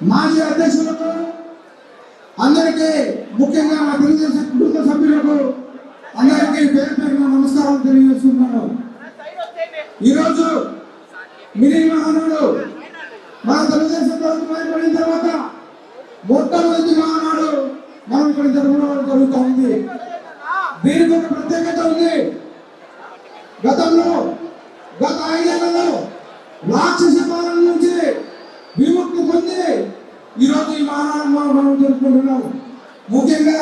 మాజీ అధ్యక్షులకు అందరికీ ముఖ్యంగా మా తెలుగుదేశం కుటుంబ సభ్యులకు అందరికీ పేరు పేరున నమస్కారాలు తెలియజేస్తున్నాను. ఈరోజు మినీ మహానాడు మన తెలుగుదేశం ప్రభుత్వం ఏర్పడిన తర్వాత మొట్టమొదటి మహానాడు మనం ఇక్కడ జరగడం జరుగుతూ ఉంది దీనికి ఒక ప్రత్యేకత ఉంది. గతంలో గత ఐదేళ్ళలో రాక్షస పాలన నుంచి విముక్తి పొంది ఈరోజు ఈ మహానాడు మనం మనం జరుపుకుంటున్నాం ముఖ్యంగా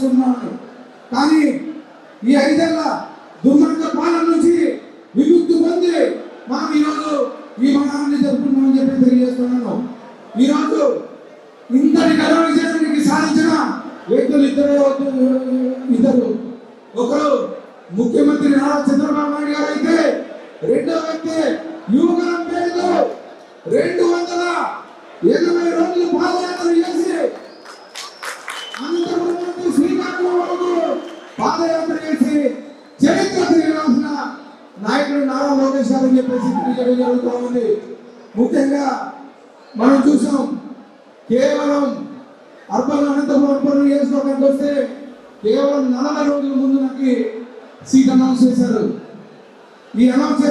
గర్వంగా కానీ ఈ ఐదేళ్ళ కేవలం అర్బన్ అనంతపురం అర్బన్ నియోజకవర్గానికి వస్తే కేవలం నలభై రోజుల ముందు నాకు సీట్ అనౌన్స్ చేశారు. ఈ అనౌన్స్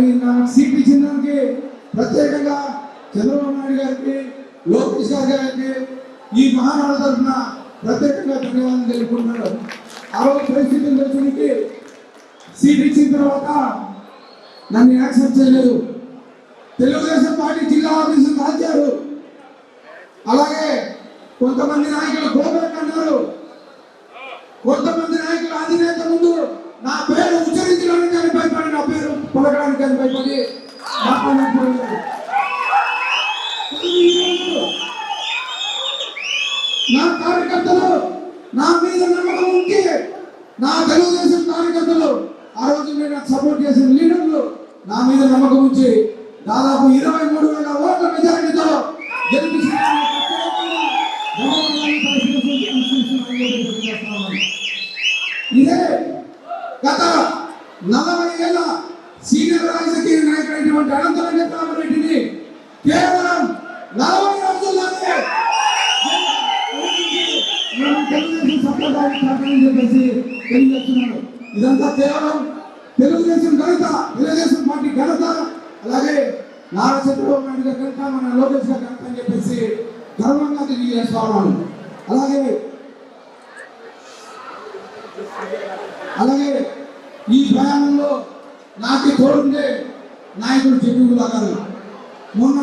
ఈ సీట్ ఇచ్చిన దానికి ప్రత్యేకంగా చంద్రబాబు నాయుడు గారికి లోకేష్ గారి గారికి ఈ మహానాడు తరఫున ప్రత్యేకంగా ధన్యవాదాలు తెలుపుకున్నాడు ఆ రోజు పరిస్థితులు తెలుసునికి సీట్ ఇచ్చిన తర్వాత నన్ను యాక్సెప్ట్ చేయలేదు. తెలుగుదేశం పార్టీ జిల్లా ఆఫీసు కాల్చారు అలాగే కొంతమంది నాయకులు గోబెక్ అన్నారు. కొంతమంది నాయకులు అధినేత ముందు నా పేరు ఉచ్చరించడానికి అని భయపడి నా పేరు పలకడానికి అని భయపడి నా కార్యకర్తలు నా మీద నమ్మకం ఉంచి నా తెలుగుదేశం కార్యకర్తలు ఆ రోజు నేను సపోర్ట్ చేసిన లీడర్లు నా మీద నమ్మకం ఉంచి దాదాపు ఇరవై మూడు గత నలభై ఏళ్ళ సీనియర్ రాజకీయ నాయకుడైనటువంటి అనంత వెంకటరామరెడ్డిని కేవలం నలభై రోజుల్లోనే తెలుగుదేశం సంప్రదాయం ప్రకారం చెప్పేసి తెలియజేస్తున్నాను ఇదంతా కేవలం తెలుగుదేశం ఘనత తెలుగుదేశం పార్టీ ఘనత అలాగే నారా చంద్రబాబు నాయుడు గారి ఘనత మన లోకేష్ గారి ఘనత అని చెప్పేసి గర్వంగా తెలియజేస్తా ఉన్నాను. అలాగే ఈ ప్రయాణంలో పార్టీ తోడుండే నాయకుడు చెట్టుగులా కాదు మొన్న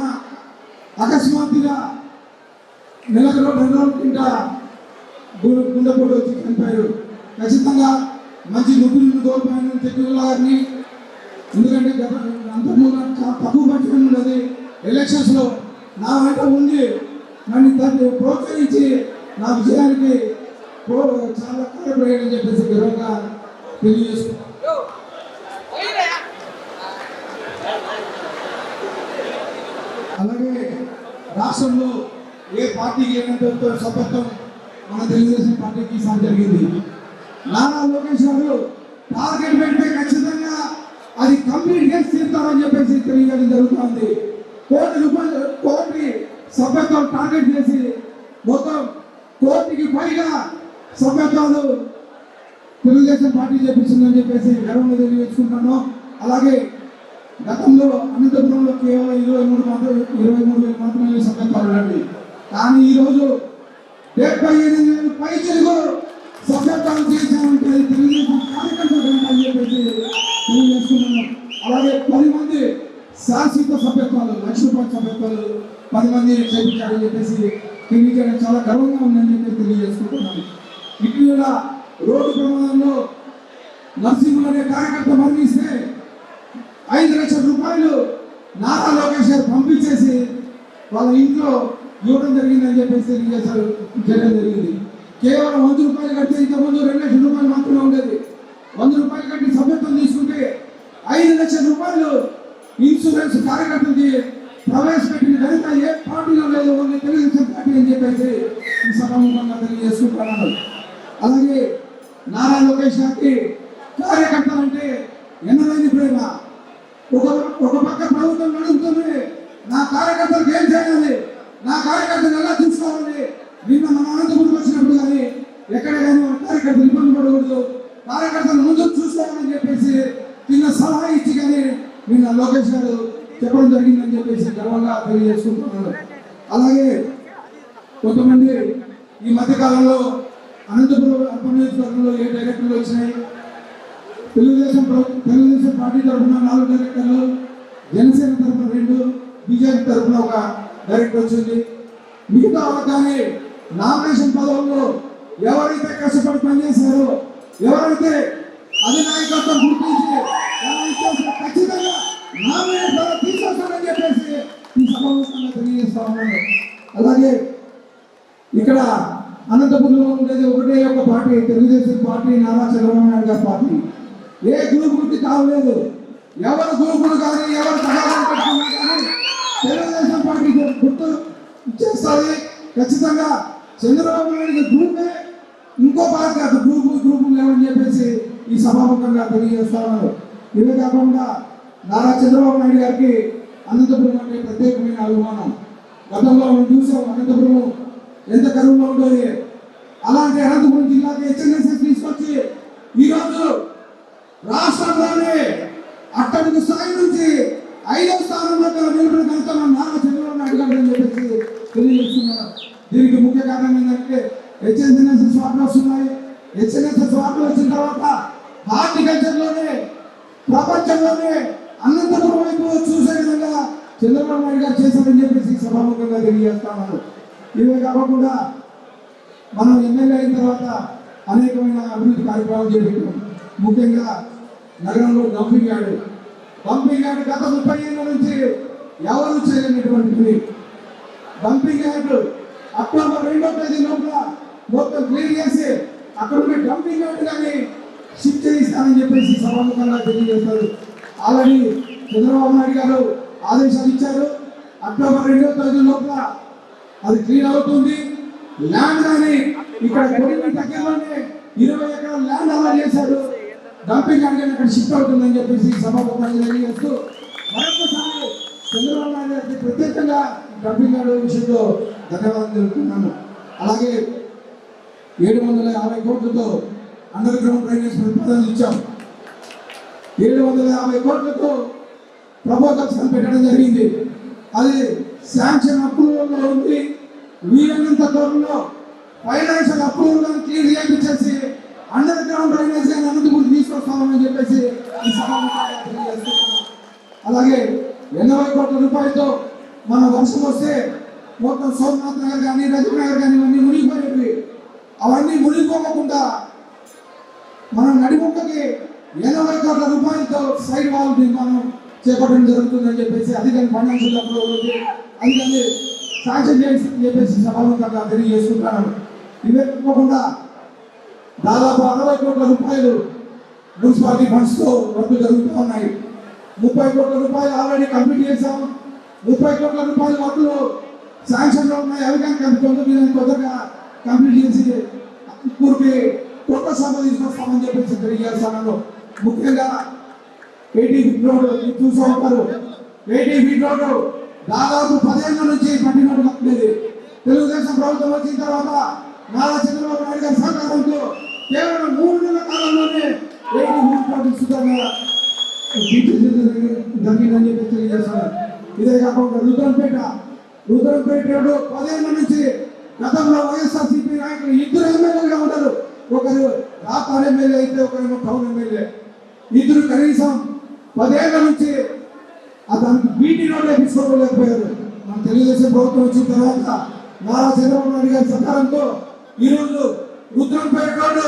అకస్మాత్తుగా నెలకు రెండు రోజుల కింద గుండెపోటు వచ్చి చనిపోయారు. ఖచ్చితంగా మంచి నిపుణులు కోల్పోయిన చెట్టుగులా గారిని ఎందుకంటే గత అంతకుముందు తక్కువ పరిచయం ఉన్నది. ఎలక్షన్స్లో నా వెంట ఉండి నన్ను దాన్ని ప్రోత్సహించి నా విజయానికి చాలా కార్యపడని చెప్పేసి గర్వంగా తెలియజేస్తున్నాను. అలాగే రాష్ట్రంలో ఏ పార్టీకి ఏమైనా సపత్వం మన తెలుగుదేశం పార్టీకి ఈసారి జరిగింది. నారా లోకేష్ గారు టార్గెట్ పెడితే ఖచ్చితంగా అది కంప్లీట్ చేసి తీరుతారని చెప్పేసి తెలియజేయడం జరుగుతుంది. కోటి రూపాయలు కోటి సభ్యత్వం టార్గెట్ చేసి మొత్తం కోటికి పైగా సభ్యత్వాలు తెలుగుదేశం పార్టీ చేపిస్తుందని చెప్పేసి గర్వంగా తెలియజేసుకుంటాను అలాగే గతంలో అనంతపురంలో కేవలం ఇరవై మూడు మాత్రం ఇరవై మూడు వేలు మాత్రమే సభ్యత్వాలు ఉన్నాయి కానీ ఈరోజు డెబ్బై ఎనిమిది వేలు పై చెలుగు సభ్యత్వాలు చేశామంటే అది తెలుగుదేశం కార్యకర్తలు అని చెప్పేసి తెలియజేస్తున్నాను అలాగే పది మంది శాశ్వత సభ్యత్వాలు లక్ష రూపాయల సభ్యత్వాలు పది మంది చేపించారని చెప్పేసి తెలియజేయడం చాలా గర్వంగా ఉందని చెప్పి తెలియజేసుకుంటున్నాను. ఇటీవల రోడ్డు ప్రమాదంలో నర్సింహులు అనే కార్యకర్త మరణిస్తే ఐదు లక్షల రూపాయలు నారా లోకేష్ గారు పంపించేసి వాళ్ళ ఇంట్లో ఇవ్వడం జరిగిందని చెప్పేసి తెలియజేశారు. చేయడం జరిగింది. కేవలం వంద రూపాయలు కడితే ఇంతకుముందు రెండు లక్షల రూపాయలు మాత్రమే ఉండేది. వంద రూపాయలు కట్టి సభ్యత్వం తీసుకుంటే ఐదు లక్షల రూపాయలు ఇన్సూరెన్స్ కార్యకర్తలకి ప్రవేశపెట్టిన ఘనత ఏ పార్టీలో లేదు ఓన్లీ తెలుగుదేశం పార్టీ అని చెప్పేసి ఈ సభాముఖంగా తెలియజేసుకుంటున్నాను అలాగే నారా లోకేష్ గారికి కార్యకర్తలు అంటే ఎన్నదైన ప్రేమ. ఒక ఒక పక్క ప్రభుత్వం నడుపుతుంది. నా కార్యకర్తలకు ఏం చేయాలి? నా కార్యకర్తలు ఎలా చూసుకోవాలి? నిన్న మన అనంతపురం వచ్చినప్పుడు కానీ ఎక్కడ కానీ మన కార్యకర్తలు ఇబ్బంది పడకూడదు. కార్యకర్తలు ముందు చూసుకోవాలని చెప్పేసి నిన్న సలహా ఇచ్చి కానీ నిన్న లోకేష్ గారు చెప్పడం జరిగిందని చెప్పేసి గర్వంగా తెలియజేసుకుంటున్నాను. అలాగే కొంతమంది ఈ మధ్యకాలంలో అనంతపురం అర్బన్ నియోజకవర్గంలో ఏ డైరెక్టర్లు వచ్చినాయి? తెలుగుదేశం తెలుగుదేశం పార్టీ తరఫున నాలుగు డైరెక్టర్లు జనసేన తరఫున రెండు బీజేపీ తరఫున ఒక డైరెక్టర్ వచ్చింది. మిగతా వాళ్ళకి కానీ నామినేషన్ పదవుల్లో ఎవరైతే కష్టపడి పనిచేశారో ఎవరైతే అధినాయకత్వం గుర్తించి ఖచ్చితంగా నామినేషన్ పదవి చెప్పేసి ఈ సమావేశంగా తెలియజేస్తా ఉన్నాను. అలాగే ఇక్కడ అనంతపురంలో ఉండేది ఒకటే ఒక పార్టీ తెలుగుదేశం పార్టీ నారా చంద్రబాబు నాయుడు గారి పార్టీ. ఏ గ్రూపులకి తాగలేదు ఎవరు గ్రూపులు కానీ ఎవరు తగాదాలు పెట్టుకున్నా కానీ తెలుగుదేశం పార్టీ గుర్తు ఇచ్చేస్తుంది. ఖచ్చితంగా చంద్రబాబు నాయుడు గ్రూపే. ఇంకో పార్టీ అటు గ్రూపు గ్రూపు లేవని చెప్పేసి ఈ సభాముఖంగా తెలియజేస్తున్నారు. ఇవే కాకుండా నారా చంద్రబాబు నాయుడు గారికి అనంతపురం అంటే ప్రత్యేకమైన అభిమానం. గతంలో మనం చూసాం అనంతపురం ఎంత కరువులో ఉండేది. అలాంటి అనంతపురం జిల్లాకి హెచ్ఎన్ఎస్ఎస్ తీసుకొచ్చి ఈరోజు రాష్ట్రంలోనే అట్టడుగు స్థాయి నుంచి ఐదో స్థానంలో నిలబడిన ఘనత మన నారా చంద్రబాబు నాయుడు గారు అని చెప్పేసి తెలియజేస్తున్నారు దీనికి ముఖ్య కారణం ఏంటంటే హెచ్ఎన్ఎస్ వార్డులు వస్తున్నాయి. హెచ్ఎన్ఎస్ వార్డులు వచ్చిన తర్వాత హార్టికల్చర్లోనే ప్రపంచంలోనే అనంతపురం వైపు చూసే విధంగా చంద్రబాబు నాయుడు గారు చేశారని చెప్పేసి సభాముఖంగా తెలియజేస్తున్నారు ఇవే కాకుండా మనం ఎమ్మెల్యే అయిన తర్వాత అనేకమైన అభివృద్ధి కార్యక్రమాలు చేపట్టాం. ముఖ్యంగా నగరంలో డంపింగ్ యార్డ్ డంపింగ్ యార్డ్ గత ముప్పై ఏళ్ళ నుంచి ఎవరు చేయనటువంటిది పని డంపింగ్ యార్డ్ అక్టోబర్ రెండో తేదీ లోపల మొత్తం క్లియర్ చేసి అక్కడ ఉండే డంపింగ్ యార్డ్ కానీ షిఫ్ట్ చేయిస్తానని చెప్పేసి సభాముఖంగా తెలియజేస్తారు ఆల్రెడీ చంద్రబాబు నాయుడు గారు ఆదేశాలు ఇచ్చారు. అక్టోబర్ రెండో తేదీ లోపల అది క్లీన్ అవుతుంది. ల్యాండ్ కానీ ఇక్కడ కొడిమి దగ్గరలోనే ఇరవై ఎకరాల ల్యాండ్ అలా చేశారు. డంపింగ్ యార్డ్ అక్కడ షిఫ్ట్ అవుతుందని చెప్పేసి సభాపతి తెలియజేస్తూ మరొకసారి చంద్రబాబు నాయుడు గారికి ప్రత్యేకంగా డంపింగ్ యార్డ్ విషయంలో ధన్యవాదాలు తెలుపుతున్నాను. అలాగే ఏడు వందల యాభై కోట్లతో అండర్ గ్రౌండ్ డ్రైనేజ్ ప్రతిపాదనలు ఇచ్చాం. ఏడు వందల యాభై కోట్లతో ప్రపోజల్స్ పెట్టడం జరిగింది. అది శాంక్షన్ అప్రూవల్లో ఉంది. వీలైనంత దూరంలో ఫైనాన్షియల్ అప్రూవల్ క్లియర్ చేయించేసి అండర్ గ్రౌండ్ డ్రైనేజ్ అని అనంతపురం తీసుకొస్తామని చెప్పేసి ఈ సమావేశంగా తెలియజేస్తున్నాను అలాగే ఎనభై కోట్ల రూపాయలతో మన వర్షం వస్తే మొత్తం సోమనాథ్ నగర్ కానీ రజనీ నగర్ కానీ ఇవన్నీ మునిగిపోయేవి అవన్నీ మునిగిపోకుండా మన నడిముక్కకి ఎనభై కోట్ల రూపాయలతో సైడ్ వాల్ నిర్మాణం చేపట్టడం జరుగుతుందని చెప్పేసి అది ఫైనాన్షియల్ అప్రూవల్ అందుకని శాంక్షన్ చేసి చెప్పేసి సభాముఖంగా తెలియజేసుకుంటున్నాను ఇవే కాకుండా దాదాపు అరవై కోట్ల రూపాయలు మున్సిపాలిటీ ఫండ్స్తో వర్క్ జరుగుతూ ఉన్నాయి. ముప్పై కోట్ల రూపాయలు ఆల్రెడీ కంప్లీట్ చేశాం ముప్పై కోట్ల రూపాయల వర్క్లు శాంక్షన్లో ఉన్నాయి. అవి కానీ కంప్లీట్ తొందరగా తొందరగా కంప్లీట్ చేసి ఊరికి కొత్త సభ తీసుకొస్తామని చెప్పేసి తెలియజేస్తాను ముఖ్యంగా ఎయిటీ ఫీట్ రోడ్ మీరు చూసా ఉంటారు. ఎయిటీ ఫీట్ రోడ్ దాదాపు పదిహేను నుంచి పట్టినట్టు కట్టలేదు. తెలుగుదేశం ప్రభుత్వం వచ్చిన తర్వాత నారా చంద్రబాబు నాయుడు గారి సహకారంతో కేవలం మూడు నెలల కాలంలోనే ఎయిటీ ఫీట్ రోడ్ సుతంగా జరిగిందని చెప్పి తెలియజేస్తున్నారు ఇదే కాకుండా రుద్రంపేట రుద్రంపేటలో పదేళ్ళ నుంచి గతంలో వైఎస్ఆర్సీపీ నాయకులు ఇద్దరు ఎమ్మెల్యేలుగా ఉన్నారు. ఒకరు రాపాడు ఎమ్మెల్యే అయితే ఒకరేమో టౌన్ ఎమ్మెల్యే. ఇద్దరు కనీసం పదేళ్ళ నుంచి అతనికి బీటీ రోడ్ వేపించుకోలేకపోయారు మన తెలుగుదేశం ప్రభుత్వం వచ్చిన తర్వాత నారా చంద్రబాబు నాయుడు గారి సహకారంతో ఈరోజు రుద్రంపేట రోడ్డు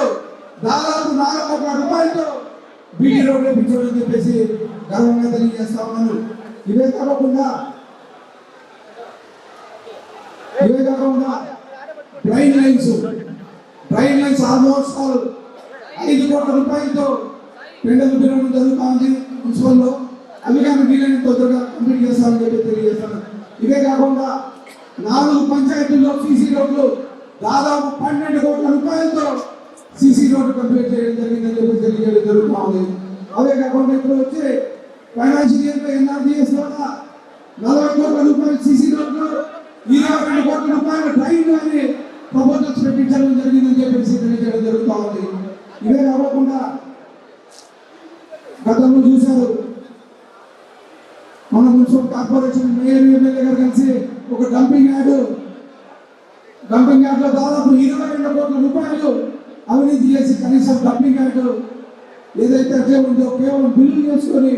దాదాపు నాలుగు కోట్ల రూపాయలతో బీటీ రోడ్ వేపించడం చెప్పేసి గర్వంగా తెలియజేస్తా ఉన్నాను. ఇవే కాకుండా ఇవే కాకుండా drain lines drain lines almost all ఐదు కోట్ల రూపాయలతో టెండర్లు పిలవడం జరుగుతుంది మున్సిపల్లో. అవి కానీ వీలైన తొందరగా కంప్లీట్ చేస్తామని చెప్పి తెలియజేస్తాను. ఇవే కాకుండా నాలుగు పంచాయతీల్లో సీసీ రోడ్లు దాదాపు పన్నెండు కోట్ల రూపాయలతో సిసి రోడ్డు కంప్లీట్ చేయడం జరిగిందని చెప్పి తెలియజేయడం జరుగుతూ ఉంది. కాకుండా ఇప్పుడు వచ్చి ఫైనాన్షియల్ ఇయర్ ఎన్ఆర్జీఎస్ ద్వారా నలభై కోట్ల రూపాయలు సిసి రోడ్లు ఇరవై రెండు కోట్ల రూపాయలు ట్రైన్ అని ప్రపోజల్స్ పెట్టించడం జరిగిందని చెప్పేసి తెలియజేయడం జరుగుతూ ఉంది. ఇవే కాకుండా గతంలో చూశారు. మన మున్సిపల్ కార్పొరేషన్ మేయర్ ఎమ్మెల్యే గారు కలిసి ఒక డంపింగ్ యార్డ్. డంపింగ్ యార్డ్లో దాదాపు ఇరవై రెండు కోట్ల రూపాయలు అవినీతి చేసి కనీసం డంపింగ్ యార్డ్ ఏదైతే అట్లే ఉందో కేవలం బిల్లు చేసుకొని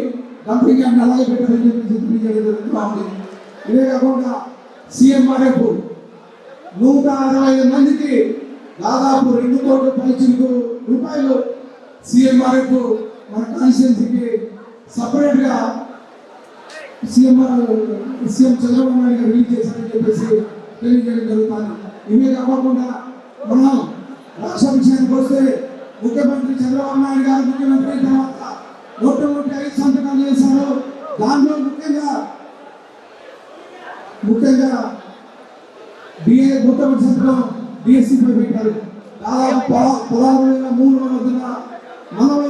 డంపింగ్ యార్డ్ అలాగే పెట్టాలని చెప్పి తెలియజేయడం జరుగుతూ ఇదే కాకుండా సీఎంఆర్ఎఫ్ నూట అరవై ఐదు మందికి దాదాపు రెండు కోట్ల పైచులకు రూపాయలు సీఎంఆర్ఎఫ్ మన కాన్స్టిట్యున్సీకి సపరేట్గా సీఎం సీఎం చంద్రబాబు నాయుడు గారు రిలీజ్ చేశారని చెప్పేసి తెలియజేయడం జరుగుతుంది ఇవే కాకుండా మనం రాష్ట్ర విషయానికి వస్తే ముఖ్యమంత్రి చంద్రబాబు నాయుడు గారు ముఖ్యమంత్రి అయిన తర్వాత మొట్టమొదటి ఐదు సంతకాలు చేశారు. దాంట్లో ముఖ్యంగా ముఖ్యంగా బిఏ మొట్టమొదటి సంతకం డిఎస్సి పెట్టారు. దాదాపు పదహారు వేల మూడు వందల నలభై